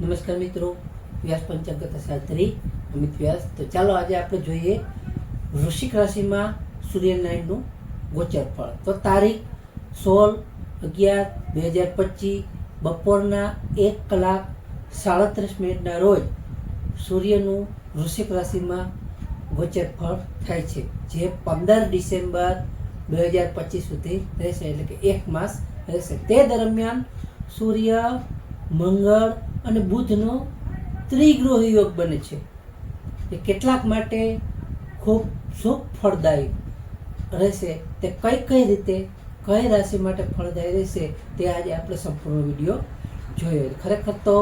નમસ્કાર મિત્રો, વ્યાસ પંચાંગ શાસ્ત્રી અમિત વ્યાસ. તો ચાલો આજે આપણે જોઈએ વૃશ્ચિક રાશિમાં સૂર્યનારાયણનું ગોચર ફળ તો તારીખ સોળ અગિયાર બે હજાર પચીસ, બપોરના એક કલાક સાડત્રીસ મિનિટના રોજ સૂર્યનું વૃશ્ચિક રાશિમાં ગોચર ફળ થાય છે, જે પંદર ડિસેમ્બર બે હજાર પચીસ સુધી રહેશે, એટલે કે એક માસ રહેશે. તે દરમિયાન સૂર્ય મંગળ અને બુધનો ત્રિગ્રહ યોગ બને છે. એ કેટલાક માટે ખૂબ શુભ ફળદાયી રહેશે. તે કઈ કઈ રીતે, કઈ રાશિ માટે ફળદાયી રહેશે તે આજે આપણે સંપૂર્ણ વીડિયો જોયો ખરેખર તો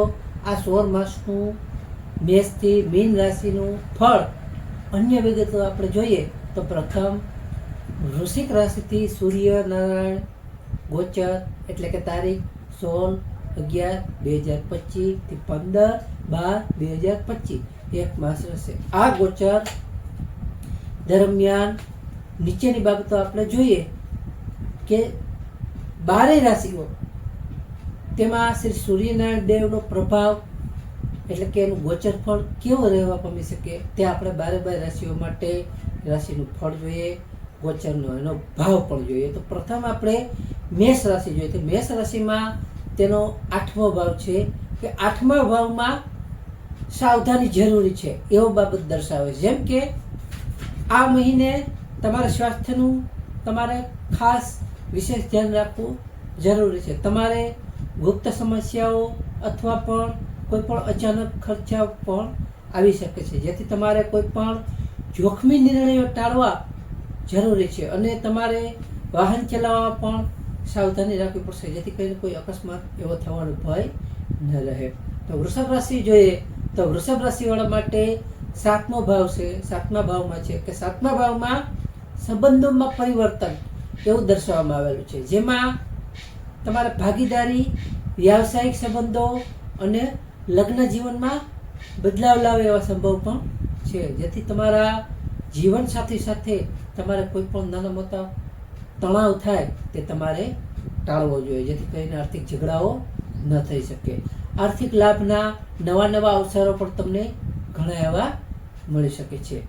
આ સોળ માસનું મેષથી મીન રાશિનું ફળ અન્ય વિગતો આપણે જોઈએ તો પ્રથમ, વૃશ્ચિક રાશિથી સૂર્યનારાયણ ગોચર એટલે કે તારીખ સોળ અગિયાર, બે હજાર પચીસથી પંદર, બાર, બે હજાર પચીસ. એક માસ રહેશે. આ ગોચર દરમિયાન નીચેની બાબતો આપણે જોઈએ કે બારે રાશિઓ, તેમાં શ્રી સૂર્યનારાયણ દેવનો પ્રભાવ એટલે કે એનું ગોચર ફળ કેવો રહેવા પામી શકે, તે આપણે બારે બાર રાશિઓ માટે રાશિનું ફળ જોઈએ, ગોચરનો એનો ભાવ પણ જોઈએ. તો પ્રથમ આપણે મેષ રાશિ જોઈએ. તો મેષ રાશિમાં તેનો આઠમો ભાવ છે કે આઠમા ભાવમાં સાવધાની જરૂરી છે, એવો બાબત દર્શાવે છે. જેમ કે આ મહિને તમારા સ્વાસ્થ્યનું તમારે ખાસ વિશેષ ધ્યાન રાખવું જરૂરી છે. તમારે ગુપ્ત સમસ્યાઓ અથવા પણ કોઈ પણ અચાનક ખર્ચા પણ આવી શકે છે. જેથી તમારે કોઈ પણ જોખમી નિર્ણયો ટાળવા જરૂરી છે. અને તમારે વાહન ચલાવવા પણ સાવધાની રાખવી પડશે. જેથી કરીને કોઈ અકસ્માત એવો થવાનો ભય ન રહે. તો વૃષભ રાશિ જોઈએ, તો વૃષભ રાશિવાળા માટે સાતમો ભાવ છે. સાતમા ભાવમાં છે કે સાતમા ભાવમાં સંબંધોમાં પરિવર્તન એવું દર્શાવવામાં આવેલું છે. જેમાં તમારા ભાગીદારી, વ્યાવસાયિક સંબંધો અને લગ્ન જીવનમાં બદલાવ લાવે એવા સંભવ પણ છે. જેથી તમારા જીવનસાથી સાથે તમારે કોઈ પણ નાના મોટા તણાવ થાય તે તમારે ટાળવો જોઈએ, જેથી કરીને આર્થિક ઝઘડાઓ ન થઈ શકે. આર્થિક લાભના નવા નવા અવસરો પણ તમને ઘણા એવા મળી શકે છે.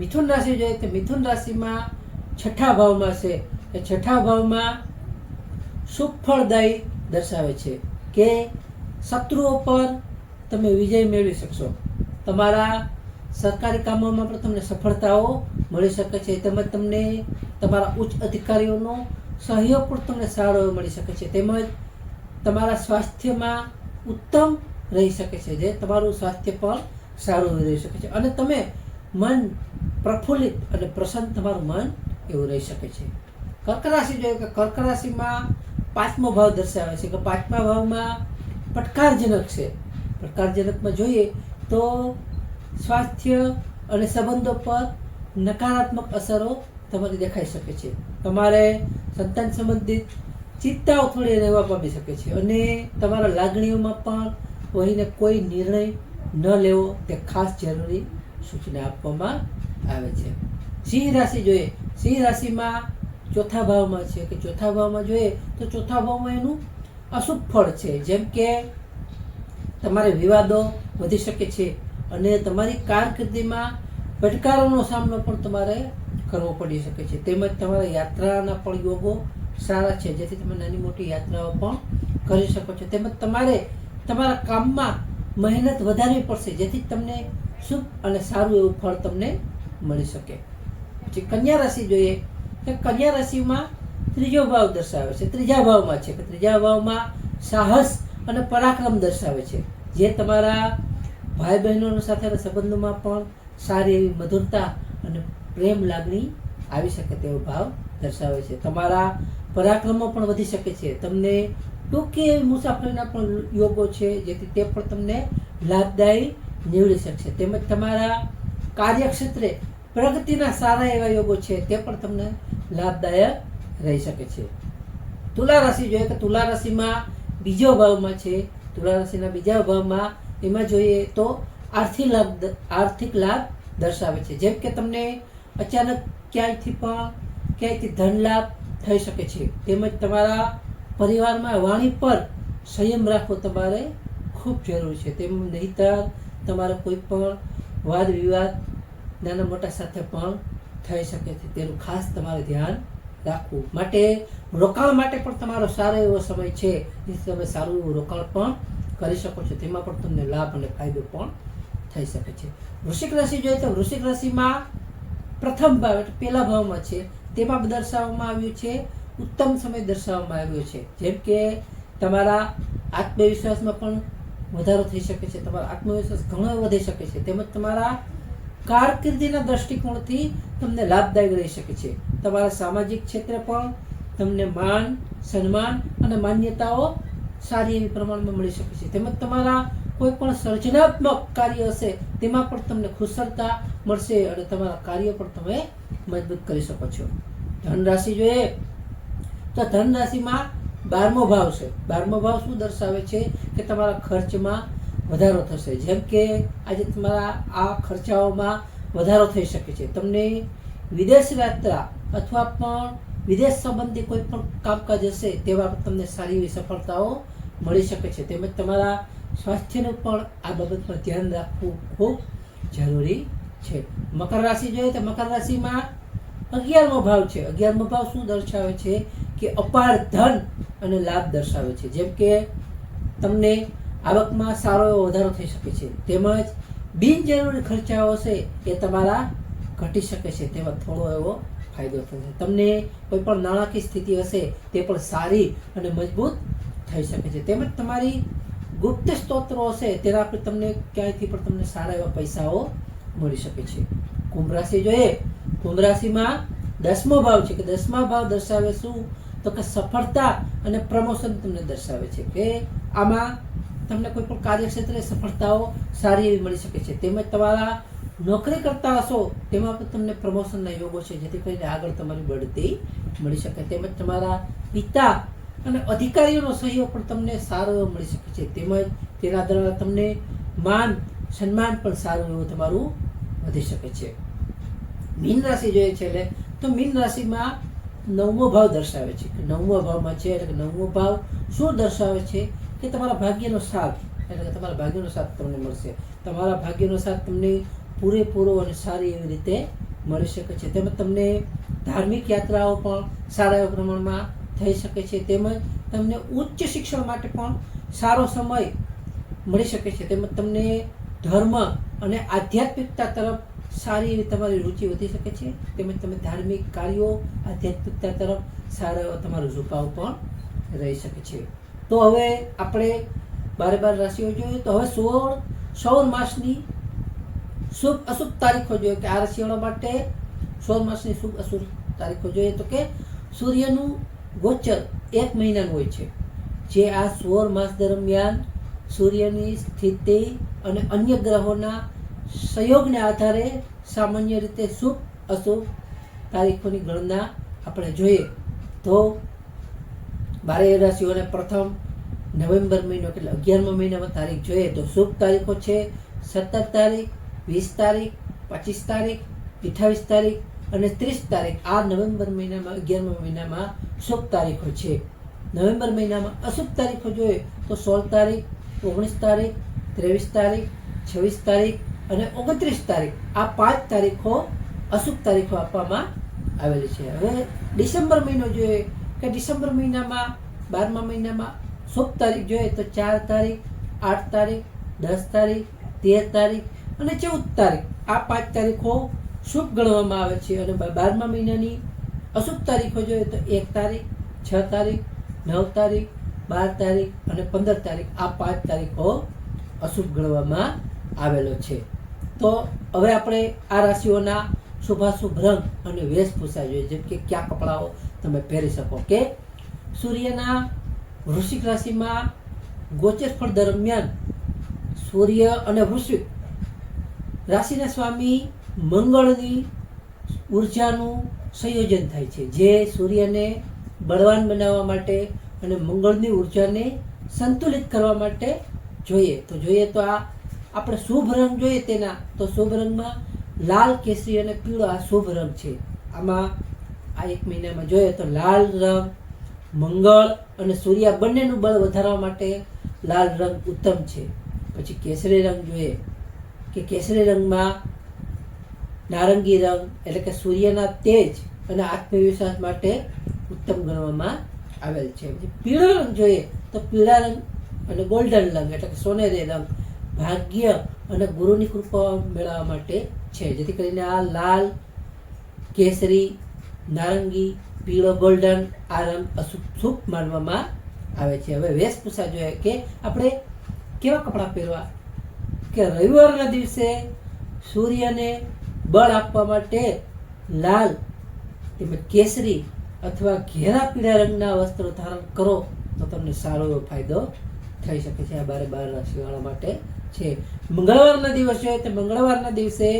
મિથુન રાશિ જોઈએ તો મિથુન રાશિમાં છઠ્ઠા ભાવમાં છે. એ છઠ્ઠા ભાવમાં સુફળદાયી દર્શાવે છે કે શત્રુઓ પર તમે વિજય મેળવી શકશો. તમારા સરકારી કામોમાં પણ તમને સફળતાઓ મળી શકે છે. તેમજ તમને તમારા ઉચ્ચ અધિકારીઓનો સહયોગ પણ તમને સારો મળી શકે છે. તેમજ તમારા સ્વાસ્થ્યમાં ઉત્તમ રહી શકે છે, જે તમારું સ્વાસ્થ્ય પણ સારું રહી શકે છે. અને તમે મન પ્રફુલ્લિત અને પ્રસન્ન તમારું મન એવું રહી શકે છે. કર્ક રાશિ જોઈએ કે કર્ક રાશિમાં પાંચમો ભાવ દર્શાવે છે કે પાંચમા ભાવમાં પડકારજનક છે. પડકારજનકમાં જોઈએ તો સ્વાસ્થ્ય અને સંબંધો પર નકારાત્મક અસરો તમારી દેખાઈ શકે છે. તમારે સંતાન સંબંધિત ચિંતા ઉથળી રહેવા પામી શકે છે અને તમારા લાગણીઓમાં પણ કોઈને કોઈ નિર્ણય ન લેવો તે ખાસ જરૂરી સૂચના આપવામાં આવે છે. સિંહ રાશિ જોઈએ. સિંહ રાશિમાં ચોથા ભાવમાં છે કે ચોથા ભાવમાં જોઈએ તો ચોથા ભાવમાં એનું અશુભ ફળ છે. જેમ કે તમારે વિવાદો વધી શકે છે. અને તમારી કારકિર્દીમાં પડકારોનો સામનો પણ તમારે કરવો પડી શકે છે. તેમજ તમારા યાત્રાના પણ યોગો સારા છે. જેથી તમે નાની મોટી યાત્રાઓ પણ કરી શકો છો. તેમજ તમારે તમારા કામમાં મહેનત વધારવી પડશે, જેથી તમને શુભ અને સારું એવું ફળ તમને મળી શકે. પછી કન્યા રાશિ જોઈએ કે કન્યા રાશિમાં ત્રીજો ભાવ દર્શાવે છે. ત્રીજા ભાવમાં છે. કે ત્રીજા ભાવમાં સાહસ અને પરાક્રમ દર્શાવે છે. જે તમારા ભાઈ બહેનોનો સાથેના સંબંધોમાં પણ સારી એવી મધુરતા અને પ્રેમ લાગણી આવી શકે તેવો ભાવ દર્શાવે છે. તમારા પરાક્રમો પણ વધી શકે છે. તમને ટૂંકી એવી મુસાફરીના પણ યોગો છે, જેથી તે પણ તમને લાભદાયી નીવડી શકશે. તેમજ તમારા કાર્યક્ષેત્રે પ્રગતિના સારા એવા યોગો છે, તે પણ તમને લાભદાયક રહી શકે છે. તુલા રાશિ, જોઈએ કે તુલા રાશિમાં બીજો ભાવમાં છે. તુલા રાશિના બીજા ભાવમાં એમાં જોઈએ તો આર્થિક લાભ આર્થિક લાભ દર્શાવે છે. જેમ કે તમને અચાનક ક્યાંયથી પણ ક્યાંયથી ધન લાભ થઈ શકે છે, તેમજ તમારા પરિવારમાં વાણી પર સંયમ રાખવો તમારે ખૂબ જરૂરી છે. તેમ નહીતર તમારો કોઈ પણ વાદ વિવાદ નાના મોટા સાથે પણ થઈ શકે છે. તેનું ખાસ તમારે ધ્યાન રાખવું. માટે રોકાણ માટે પણ તમારો સારો એવો સમય છે. તમે સારું એવું રોકાણ પણ કરી શકો છો. તેમાં પણ તમને લાભ અને ફાયદો પણ થઈ શકે છે. વૃશ્ચિક રાશિ જોઈએ તો વૃશ્ચિક રાશિમાં પ્રથમ ભાવ એટલે પહેલા ભાવમાં છે. તેમાં દર્શાવવામાં આવ્યું છે, ઉત્તમ સમય દર્શાવવામાં આવ્યો છે. જેમ કે તમારા આત્મવિશ્વાસમાં પણ વધારો થઈ શકે છે. તમારો આત્મવિશ્વાસ ઘણો વધી શકે છે. તેમજ તમારા કારકિર્દીના દ્રષ્ટિકોણથી તમને લાભદાયક રહી શકે છે. તમારા સામાજિક ક્ષેત્રે પણ તમને માન, સન્માન અને માન્યતાઓ સારી એવી પ્રમાણમાં મળી શકે છે. તેમજ તમારા કોઈ પણ સર્જનાત્મક કાર્ય હશે, તેમાં પણ તમને ખુશળતા મળશે અને તમારા કાર્ય પણ તમે મજબૂત કરી શકો છો. ધન રાશિ જોઈએ, તો ધન રાશિમાં બારમો ભાવ છે. બારમો ભાવ શું દર્શાવે છે કે તમારા ખર્ચમાં વધારો થશે. જેમ કે આજે તમારા આ ખર્ચાઓમાં વધારો થઈ શકે છે. તમને વિદેશ યાત્રા અથવા પણ વિદેશ સંબંધી કોઈ પણ કામકાજ હશે, તેવા તમને સારી એવી સફળતાઓ મળી શકે છે. તેમજ તમારા સ્વાસ્થ્યનું પણ આ બાબતમાં ધ્યાન રાખવું ખૂબ જરૂરી છે. મકર રાશિ જોઈએ તો મકર રાશિમાં અગિયારમો ભાવ છે. અગિયારમો ભાવ શું દર્શાવે છે? કે અપાર ધન અને લાભ દર્શાવે છે. જેમ કે તમને આવકમાં સારો એવો વધારો થઈ શકે છે. તેમજ બિનજરૂરી ખર્ચાઓ છે એ તમારા ઘટી શકે છે. તેમાં થોડો એવો ફાયદો થશે તમને કોઈ પણ નાણાકીય સ્થિતિ હશે, તે પણ સારી અને મજબૂત થઈ શકે છે. તેમજ તમારી ગુપ્ત સ્તોત્રો હશે, તેના પર તમને ક્યાંયથી પણ તમને સારા એવા પૈસાઓ મળી શકે છે. કુંભ રાશિ જોઈએ કુંભ રાશિમાં દસમો ભાવ છે, કે દસમા ભાવ દર્શાવે શું? તો કે સફળતા અને પ્રમોશન તમને દર્શાવે છે, કે આમાં તમને કોઈ પણ કાર્યક્ષેત્રે સફળતાઓ સારી એવી મળી શકે છે. તેમજ તમારા નોકરી કરતા હશો, તેમાં પણ તમને પ્રમોશનના યોગો છે, જેથી કરીને આગળ તમારી બઢતી મળી શકે. તેમજ તમારા પિતા અને અધિકારીઓનો સહયોગ પણ તમને સારો એવો મળી શકે છે. તેમજ તેના દ્વારા તમને માન, સન્માન પણ સારું એવું તમારું વધી શકે છે. મીન રાશિ જોઈએ છે એટલે, તો મીન રાશિમાં નવમો ભાવ દર્શાવે છે. નવમો ભાવમાં છે એટલે નવમો ભાવ શું દર્શાવે છે? કે તમારા ભાગ્યનો સાથ, એટલે કે તમારા ભાગ્યનો સાથ તમને મળશે. તમારા ભાગ્યનો સાથ તમને પૂરેપૂરો અને સારી એવી રીતે મળી શકે છે. તેમજ તમને ધાર્મિક યાત્રાઓ પણ સારા એવા પ્રમાણમાં થઈ શકે છે. તેમજ તમને ઉચ્ચ શિક્ષણ માટે પણ સારો સમય મળી શકે છે. તેમજ તમને ધર્મ અને આધ્યાત્મિકતા તરફ સારી એવી તમારી રુચિ વધી શકે છે. તેમજ તમે ધાર્મિક કાર્યો આધ્યાત્મિકતા તરફ સારો એવો તમારો ઝુકાવ પણ રહી શકે છે. તો હવે આપણે બારે બાર રાશિઓ જોઈએ તો હવે સોળ સૌર માસની શુભ અશુભ તારીખો જોઈએ કે આ રાશિવાળા માટે સોળ માસની શુભ અશુભ તારીખો જોઈએ તો કે સૂર્યનું ગોચર એક મહિનાનું હોય છે. જે આ સોળ માસ દરમિયાન સૂર્યની સ્થિતિ અને અન્ય ગ્રહોના સંયોગને આધારે સામાન્ય રીતે શુભ અશુભ તારીખોની ગણના આપણે જોઈએ. તો બારે રાશિઓને પ્રથમ નવેમ્બર મહિનો એટલે અગિયારમા મહિનામાં તારીખ જોઈએ તો શુભ તારીખો છે સત્તર તારીખ વીસ તારીખ, પચીસ તારીખ, અઠ્ઠાવીસ તારીખ અને ત્રીસ તારીખ. આ નવેમ્બર મહિનામાં, અગિયારમા મહિનામાં શુભ તારીખો છે. નવેમ્બર મહિનામાં અશુભ તારીખો જોઈએ તો સોળ તારીખ, ઓગણીસ તારીખ, ત્રેવીસ તારીખ, છવ્વીસ તારીખ અને ઓગણત્રીસ તારીખ. આ પાંચ તારીખો અશુભ તારીખો આપવામાં આવેલી છે. હવે ડિસેમ્બર મહિનો જોઈએ કે ડિસેમ્બર મહિનામાં, બારમા મહિનામાં શુભ તારીખ જોઈએ તો ચાર તારીખ, આઠ તારીખ, દસ તારીખ, તેર તારીખ અને ચૌદ તારીખ, આ પાંચ તારીખો શુભ ગણવામાં આવે છે અને બારમા મહિનાની અશુભ તારીખો જોઈએ તો એક તારીખ, છ તારીખ, નવ તારીખ, બાર તારીખ અને પંદર તારીખ, આ પાંચ તારીખો અશુભ ગણવામાં આવેલો છે. તો હવે આપણે આ રાશિઓના શુભાશુભ રંગ અને વેશભૂષા જોઈએ, જેમ કે કયા કપડાઓ તમે પહેરી શકો કે સૂર્યના વૃશ્ચિક રાશિમાં ગોચર ફળ દરમિયાન સૂર્ય અને વૃશ્ચિક રાશિના સ્વામી મંગળની ઉર્જાનું સંયોજન થાય છે. જે સૂર્યને બળવાન બનાવવા માટે અને મંગળની ઉર્જાને સંતુલિત કરવા માટે જોઈએ. તો જોઈએ તો આ આપણે શુભ રંગ જોઈએ તેના. તો શુભ રંગમાં લાલ, કેસરી અને પીળો આ શુભ રંગ છે. આમાં આ એક મહિનામાં જોઈએ તો લાલ રંગ, મંગળ અને સૂર્ય બંનેનું બળ વધારવા માટે લાલ રંગ ઉત્તમ છે. પછી કેસરી રંગ જોઈએ. કે કેસરી રંગમાં નારંગી રંગ એટલે કે સૂર્યના તેજ અને આત્મવિશ્વાસ માટે ઉત્તમ ગણવામાં આવેલ છે. પીળો રંગ જોઈએ તો પીળા રંગ અને ગોલ્ડન રંગ એટલે કે સોનેરી રંગ ભાગ્ય અને ગુરુની કૃપા મેળવવા માટે છે. જેથી કરીને આ લાલ, કેસરી, નારંગી, પીળો, ગોલ્ડન આ રંગ અશુભ, શુભ માનવામાં આવે છે. હવે વેશભૂષા જોઈએ કે આપણે કેવા કપડાં પહેરવા કે રવિવારના દિવસે સૂર્યને બળ આપવા માટે લાલ તેમજ કેસરી અથવા ઘેરા પીળા રંગના વસ્ત્રો ધારણ કરો, તો તમને સારો એવો ફાયદો થઈ શકે છે. આ બારે બાર રાશિવાળા માટે છે. મંગળવારના દિવસે તો મંગળવારના દિવસે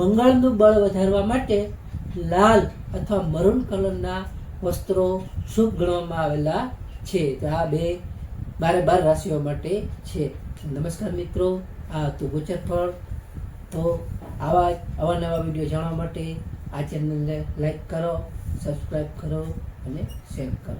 મંગળનું બળ વધારવા માટે લાલ અથવા મરૂન કલરના વસ્ત્રો શુભ ગણવામાં આવેલા છે. તો આ બે બારે બાર રાશિઓ માટે છે. નમસ્કાર મિત્રો. આ હતું ગુજરાત ફળ. તો આવા અવાનવા વીડિયો જાણવા માટે આ ચેનલને લાઈક કરો સબસ્ક્રાઈબ કરો અને શેર કરો.